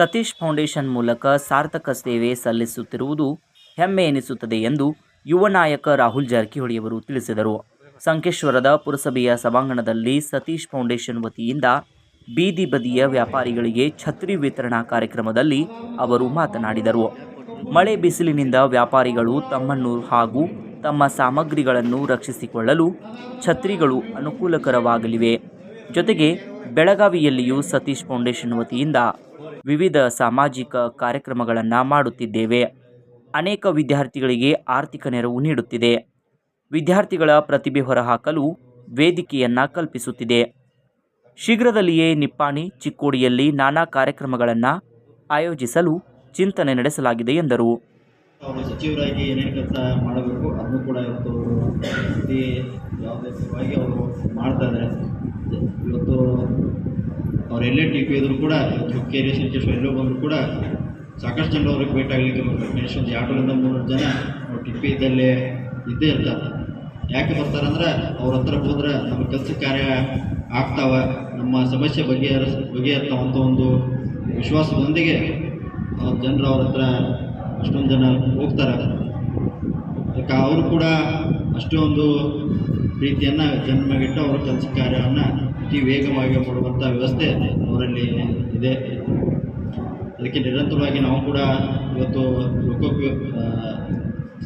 Satish foundation ಮೂಲಕ ಸಾರ್ಥಕ ಸೇವೆ ಸಲ್ಲಿಸುತ್ತಿರುವುದು ಹೆಮ್ಮೆ ಎನಿಸುತ್ತದೆ ಎಂದು ಯುವ ನಾಯಕ ರಾಹುಲ್ ಜಾರಕಿಹೊಳಿಯವರು ತಿಳಿಸಿದರು. ಸಂಕೇಶ್ವರದ ಪುರಸಭೆಯ ಸಭಾಂಗಣದಲ್ಲಿ ಸತೀಶ್ ಫೌಂಡೇಶನ್ ವತಿಯಿಂದ ಬೀದಿ ಬದಿಯ ವ್ಯಾಪಾರಿಗಳಿಗೆ ಛತ್ರಿ ವಿತರಣಾ ಕಾರ್ಯಕ್ರಮದಲ್ಲಿ ಅವರು ಮಾತನಾಡಿದರು. ಮಳೆ ಬಿಸಿಲಿನಿಂದ ವ್ಯಾಪಾರಿಗಳು ತಮ್ಮನ್ನು ಹಾಗೂ ತಮ್ಮ ಸಾಮಗ್ರಿಗಳನ್ನು ರಕ್ಷಿಸಿಕೊಳ್ಳಲು ಛತ್ರಿಗಳು ಅನುಕೂಲಕರವಾಗಲಿವೆ. ಜೊತೆಗೆ ಬೆಳಗಾವಿಯಲ್ಲಿಯೂ ಸತೀಶ್ ಫೌಂಡೇಶನ್ ವತಿಯಿಂದ ವಿವಿಧ ಸಾಮಾಜಿಕ ಕಾರ್ಯಕ್ರಮಗಳನ್ನು ಮಾಡುತ್ತಿದ್ದೇವೆ. ಅನೇಕ ವಿದ್ಯಾರ್ಥಿಗಳಿಗೆ ಆರ್ಥಿಕ ನೆರವು ನೀಡುತ್ತಿದೆ. ವಿದ್ಯಾರ್ಥಿಗಳ ಪ್ರತಿಭೆ ಹೊರಹಾಕಲು ವೇದಿಕೆಯನ್ನು ಕಲ್ಪಿಸುತ್ತಿದೆ. ಶೀಘ್ರದಲ್ಲಿಯೇ ನಿಪ್ಪಾಣಿ, ಚಿಕ್ಕೋಡಿಯಲ್ಲಿ ನಾನಾ ಕಾರ್ಯಕ್ರಮಗಳನ್ನು ಆಯೋಜಿಸಲು ಚಿಂತನೆ ನಡೆಸಲಾಗಿದೆ ಎಂದರು. ಅವರು ಸಚಿವರಾಗಿ ಏನೇನು ಕೆಲಸ ಮಾಡಬೇಕು ಅದನ್ನು ಕೂಡ ಇವತ್ತು ಯಾವುದೇ ಅವರು ಮಾಡ್ತಾ ಇದ್ದಾರೆ. ಇವತ್ತು ಅವ್ರು ಎಲ್ಲೇ ಟಿ ಪಿ ಇದ್ರು ಕೂಡ ಕೆರಿಯರ್ ಸಂಕೇಶ್ವರ ಎಲ್ಲೋ ಬಂದರೂ ಕೂಡ ಸಾಕಷ್ಟು ಜನರು ಅವ್ರಿಗೆ ಭೇಟಾಗಲಿಕ್ಕೆ ಬರ್ತಾರೆ ಕನಿಷ್ಠ ಒಂದು ಎರಡರಿಂದ ಮೂರು ಜನ ಅವ್ರು ಟಿ ಪಿ ಇದ್ದಲ್ಲಿ ಇದ್ದೇ ಇರ್ತಾರೆ. ಯಾಕೆ ಬರ್ತಾರಂದ್ರೆ ಅವ್ರ ಹತ್ರ ಹೋದ್ರೆ ನಮ್ಮ ಕೆಲಸ ಕಾರ್ಯ ಆಗ್ತಾವ, ನಮ್ಮ ಸಮಸ್ಯೆ ಬಗೆಹರಿಸ್ ಬಗೆಹರ್ತಾವಂತ ಒಂದು ವಿಶ್ವಾಸದೊಂದಿಗೆ ಅವ್ರ ಜನರು ಅವ್ರ ಹತ್ರ ಅಷ್ಟೊಂದು ಜನ ಹೋಗ್ತಾರೆ. ಅದಕ್ಕೆ ಅವರು ಕೂಡ ಅಷ್ಟೊಂದು ಪ್ರೀತಿಯನ್ನು ಜನ್ಮಗಿಟ್ಟು ಅವರ ಕೆಲಸ ಕಾರ್ಯವನ್ನು ಅತಿ ವೇಗವಾಗಿ ಮಾಡುವಂಥ ವ್ಯವಸ್ಥೆ ಅವರಲ್ಲಿ ಇದೆ. ಅದಕ್ಕೆ ನಿರಂತರವಾಗಿ ನಾವು ಕೂಡ ಇವತ್ತು ಲೋಕೋಪಯೋಗ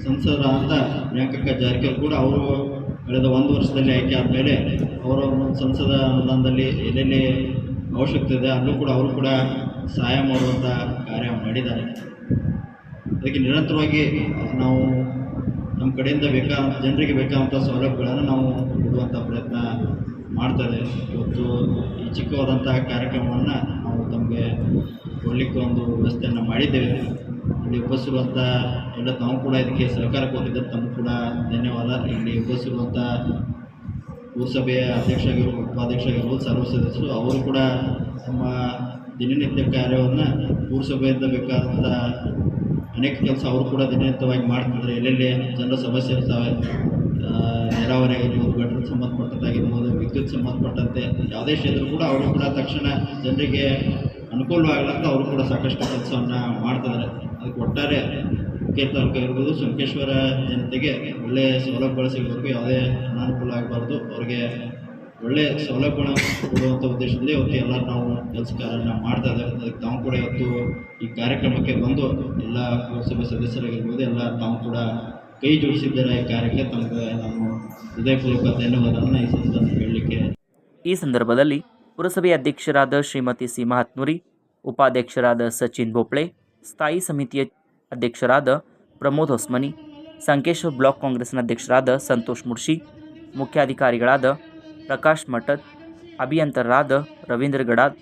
ಸಂಸದ ಅಂತ ಪ್ರಿಯಾಂಕಕ್ಕ ಜಾರಕಿಹೊಳಿ ಕೂಡ ಅವರು ಕಳೆದ ಒಂದು ವರ್ಷದಲ್ಲಿ ಆಯ್ಕೆ ಆದಮೇಲೆ ಅವರ ಒಂದು ಸಂಸದ ಅನುದಾನದಲ್ಲಿ ಎಲ್ಲೆಲ್ಲಿ ಅವಶ್ಯಕತೆ ಇದೆ ಅಲ್ಲೂ ಕೂಡ ಅವರು ಕೂಡ ಸಹಾಯ ಮಾಡುವಂಥ ಕಾರ್ಯ ಮಾಡಿದ್ದಾರೆ. ಅದಕ್ಕೆ ನಿರಂತರವಾಗಿ ನಾವು ನಮ್ಮ ಕಡೆಯಿಂದ ಬೇಕಾ ಜನರಿಗೆ ಬೇಕಾದಂಥ ಸೌಲಭ್ಯಗಳನ್ನು ನಾವು ಕೊಡುವಂಥ ಪ್ರಯತ್ನ ಮಾಡ್ತಾರೆ. ಇವತ್ತು ಈ ಚಿಕ್ಕವಾದಂತಹ ಕಾರ್ಯಕ್ರಮವನ್ನು ನಾವು ತಮಗೆ ಕೊಡಲಿಕ್ಕೆ ಒಂದು ವ್ಯವಸ್ಥೆಯನ್ನು ಮಾಡಿದ್ದೇವೆ. ಇಲ್ಲಿ ಉಪಸಿರುವಂಥ ಎಲ್ಲ ತಾವು ಕೂಡ ಇದಕ್ಕೆ ಸಹಕಾರ ಕೊಟ್ಟಿದ್ದ ತಮಗೂ ಕೂಡ ಧನ್ಯವಾದ. ಇಲ್ಲಿ ಉಪಸಿರುವಂಥ ಪುರಸಭೆಯ ಅಧ್ಯಕ್ಷ ಆಗಿರ್ಬೋದು ಉಪಾಧ್ಯಕ್ಷ ಸರ್ವ ಸದಸ್ಯರು, ಅವರು ಕೂಡ ತಮ್ಮ ದಿನನಿತ್ಯ ಕಾರ್ಯವನ್ನು ಪುರಸಭೆಯಿಂದ ಬೇಕಾದಂಥ ಅನೇಕ ಕೆಲಸ ಅವರು ಕೂಡ ದಿನನಿತ್ಯವಾಗಿ ಮಾಡ್ತಿದ್ದಾರೆ. ಎಲ್ಲೆಲ್ಲಿ ಜನರ ಸಮಸ್ಯೆ ಇರ್ತವೆ ನೀರಾವರಿ ಆಗಿರ್ಬೋದು, ಗಟರ್ ಸಂಬಂಧಪಟ್ಟದ್ದಾಗಿರ್ಬೋದು, ವಿದ್ಯುತ್ ಸಂಬಂಧಪಟ್ಟಂತೆ ಯಾವುದೇ ಕ್ಷೇತ್ರ ಕೂಡ ಅವರು ಕೂಡ ತಕ್ಷಣ ಜನರಿಗೆ ಅನುಕೂಲವಾಗಲಂತ ಅವರು ಕೂಡ ಸಾಕಷ್ಟು ಕೆಲಸವನ್ನು ಮಾಡ್ತಿದ್ದಾರೆ. ಅದಕ್ಕೆ ಒಟ್ಟಾರೆ ಕೆ ತಾಲೂಕು ಇರ್ಬೋದು ಸಂಕೇಶ್ವರ ಜನತೆಗೆ ಒಳ್ಳೆಯ ಸೌಲಭ್ಯಗಳು ಸಿಗಬೇಕು ಯಾವುದೇ ಅನಾನುಕೂಲ ಆಗಬಾರ್ದು. ಅವ್ರಿಗೆ ಒಳ್ಳೆಯ ಸೌಲಭ್ಯಗಳನ್ನು ಕೊಡುವಂಥ ಉದ್ದೇಶದಲ್ಲಿ ಇವತ್ತು ಎಲ್ಲ ನಾವು ಕೆಲಸ ಕಾರ್ಯನ ಮಾಡ್ತಾ ಇದ್ದೇವೆ ಅದಕ್ಕೆ ತಾವು ಕೂಡ ಇವತ್ತು ಈ ಕಾರ್ಯಕ್ರಮಕ್ಕೆ ಬಂದು ಎಲ್ಲ ಪುರಸಭೆ ಸದಸ್ಯರಾಗಿರ್ಬೋದು, ಎಲ್ಲ ತಾವು ಕೂಡ ಕೈ ಜೋಡಿಸಿದ್ದಾರೆ ಈ ಕಾರ್ಯಕ್ಕೆ? ತಮಗೆ ನಾನು ಹೃದಯಪೂರ್ವಕ ಧನ್ಯವಾದವನ್ನು ಈ ಸಂದರ್ಭದಲ್ಲಿ ಹೇಳಲಿಕ್ಕೆ ಈ ಸಂದರ್ಭದಲ್ಲಿ ಪುರಸಭೆ ಅಧ್ಯಕ್ಷರಾದ ಶ್ರೀಮತಿ ಸೀಮಾ ಹತ್ನೂರಿ ಉಪಾಧ್ಯಕ್ಷರಾದ ಸಚಿನ್ ಬೋಪ್ಳೆ ಸ್ಥಾಯಿ ಸಮಿತಿಯ ಅಧ್ಯಕ್ಷರಾದ ಪ್ರಮೋದ್ ಹೊಸ್ಮನಿ, ಸಂಕೇಶ್ವರ್ ಬ್ಲಾಕ್ ಕಾಂಗ್ರೆಸ್ನ ಅಧ್ಯಕ್ಷರಾದ ಸಂತೋಷ್ ಮುರ್ಶಿ, ಮುಖ್ಯಾಧಿಕಾರಿಗಳಾದ ಪ್ರಕಾಶ್ ಮಠದ್ ಅಭಿಯಂತರರಾದ ರವೀಂದ್ರ ಗಡಾದ್,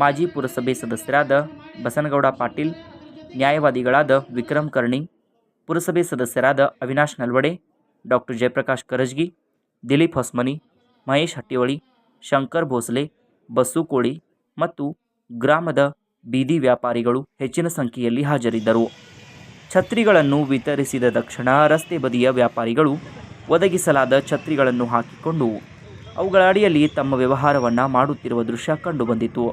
ಮಾಜಿ ಪುರಸಭೆ ಸದಸ್ಯರಾದ ಬಸನಗೌಡ ಪಾಟೀಲ್, ನ್ಯಾಯವಾದಿಗಳಾದ ವಿಕ್ರಮ್ ಕರ್ಣಿ, ಪುರಸಭೆ ಸದಸ್ಯರಾದ ಅವಿನಾಶ್ ನಲ್ವಡೆ ಡಾಕ್ಟರ್ ಜಯಪ್ರಕಾಶ್ ಕರಜ್ಗಿ, ದಿಲೀಪ್ ಹೊಸ್ಮನಿ, ಮಹೇಶ್ ಹಟ್ಟಿವಳಿ ಶಂಕರ್ ಭೋಸಲೆ ಬಸ್ಸು ಕೋಳಿ ಮತ್ತು ಗ್ರಾಮದ ಬೀದಿ ವ್ಯಾಪಾರಿಗಳು ಹೆಚ್ಚಿನ ಸಂಖ್ಯೆಯಲ್ಲಿ ಹಾಜರಿದ್ದರು. ಛತ್ರಿಗಳನ್ನು ವಿತರಿಸಿದ ತಕ್ಷಣ ರಸ್ತೆ ಬದಿಯ ವ್ಯಾಪಾರಿಗಳು ಒದಗಿಸಲಾದ ಛತ್ರಿಗಳನ್ನು ಹಾಕಿಕೊಂಡು ಅವುಗಳ ಅಡಿಯಲ್ಲಿ ತಮ್ಮ ವ್ಯವಹಾರವನ್ನು ಮಾಡುತ್ತಿರುವ ದೃಶ್ಯ ಕಂಡುಬಂದಿತು.